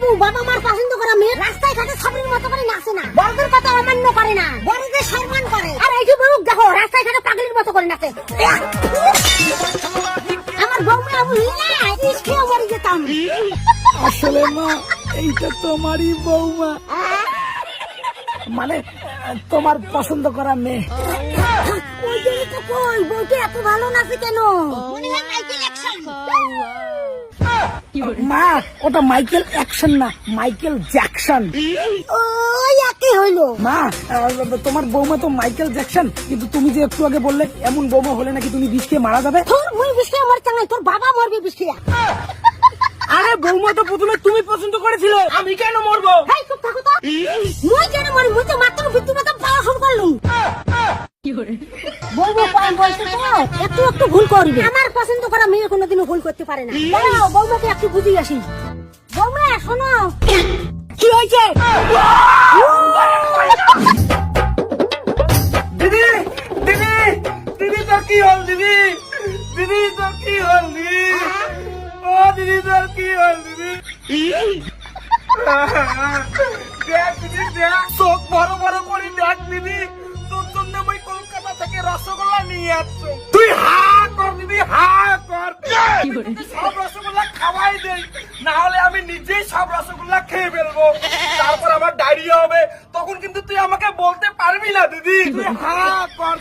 বাবু মার পছন্দ করা মেয়ে রাস্তায় ঘাটে মতো করে নাচে না। বড়দের কথা অমান্য করে না। বড়দের সম্মান করে। আর এই যে বউ দেখো রাস্তায় ঘাটে পাগলির মতো করে নাচে। আমার বউমে আমি মরে যেতাম। আসলে মা এইটা তোমারই বৌমা মানে তোমার পছন্দ করা মেয়ে। ওই জন্য তো কই এত ভালো নাচে কেন? মনে হয় মাইকেল অ্যাকশন মা ওটা মাইকেল অ্যাকশন না মাইকেল জ্যাকসন ওই একই হইল। মা তোমার বৌমা তো মাইকেল জ্যাকসন কিন্তু তুমি যে একটু আগে বললে এমন বৌমা হলে নাকি তুমি বিষ খেয়ে মারা যাবে? তোর মুই বিষ্কে মর চাঙ্গাই তোর বাবা মরবে বিষ্কে। আরে বৌমা তো প্রথমে তুমি পছন্দ করেছিলে। আমি কেন মরবো? হেই চুপ থাকো তো। মুই কেন মরি? মুই তো মাত্র শুরু করলুম। বলব তো একটু একটু ভুল করবে। আমার পছন্দ করা মেয়ে কোনোদিনও ভুল করতে পারে না। দাঁড়াও বৌমাকে একটু বুঝিয়ে আসি। বৌমা শোনো। কি হয়েছে? দিদি দিদি দিদি তোর কি হল দিদি? দিদি তোর কি হল দিদি? ও দিদি তোর কি হল দিদি? দেখ দিদি দেখ চোখ বড় সব রসগোল্লা খাওয়াই দেই না হলে আমি নিজেই সব রসগোল্লা খেয়ে ফেলব। তারপর আমার ডায়রিয়া হবে তখন কিন্তু তুই আমাকে বলতে পারবি না দিদি। তুই হা কর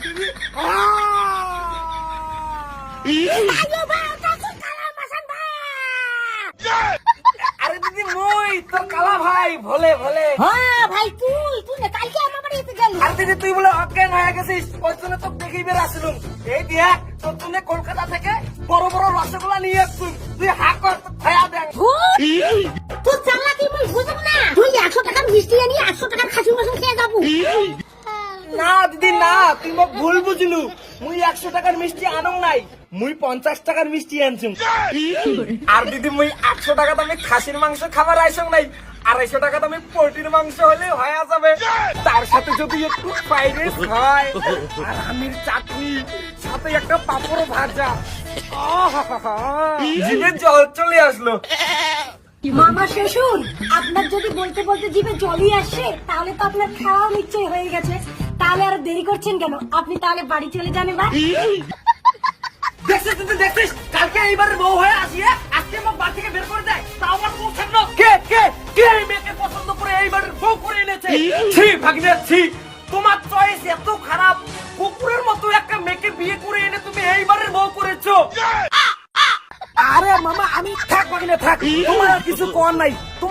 আরে দিদি মই তোর কালা ভাই ভোলে ভোলে। হ্যাঁ ভাই তুই তুই না কালকে আমার বাড়িতে গেলি। আর দিদি তুই বলে অজ্ঞান হয়ে গেছিস ওই জন্য তোর দেখেই বের আসলুম। এই দিয়া তোর জন্য কলকাতা থেকে বড় বড় রসগোল্লা নিয়ে তুই হা কর তোর খায়া দেখ তুই চালাকি মুই বুঝব না? তুই একশো টাকার মিষ্টি আনি একশো টাকার খাসি মাংস খেয়ে যাব। না দিদি না তুই মোক ভুল বুঝলু। মুই একশো টাকার মিষ্টি আনং নাই। মুই পঞ্চাশ টাকার মিষ্টি আনছুম আর দিদি মুই আটশো টাকা দামে খাসির মাংস খাবার আইসং নাই। আড়াইশো টাকা দামে পোল্ট্রির মাংস হলে হয়ে যাবে। তার সাথে যদি একটু ফ্রাইড রাইস হয় আর আমির চাটনি সাথে একটা পাপড় ভাজা। জিভে জল চলে আসলো। মামা শ্বশুর আপনার যদি বলতে বলতে জিভে জলই আসছে তাহলে তো আপনার খাওয়া নিশ্চয় হয়ে গেছে। তাহলে আর দেরি করছেন কেন? আপনি তাহলে বাড়ি চলে যান এবার। দেখছিস দেখছিস কালকে এইবার বউ হয়ে আসিয়ে আজকে আমার বাড়ি থেকে বের করে ছি ভাগ্নে ছি। তোমার চয়েস এত খারাপ। কুকুরের মতো একটা মেয়েকে বিয়ে করে এনে তুমি এইবারের বউ করেছ। আরে মামা আমি থাক ভাগ্নে থাক। তোমার আর কিছু কর নাই।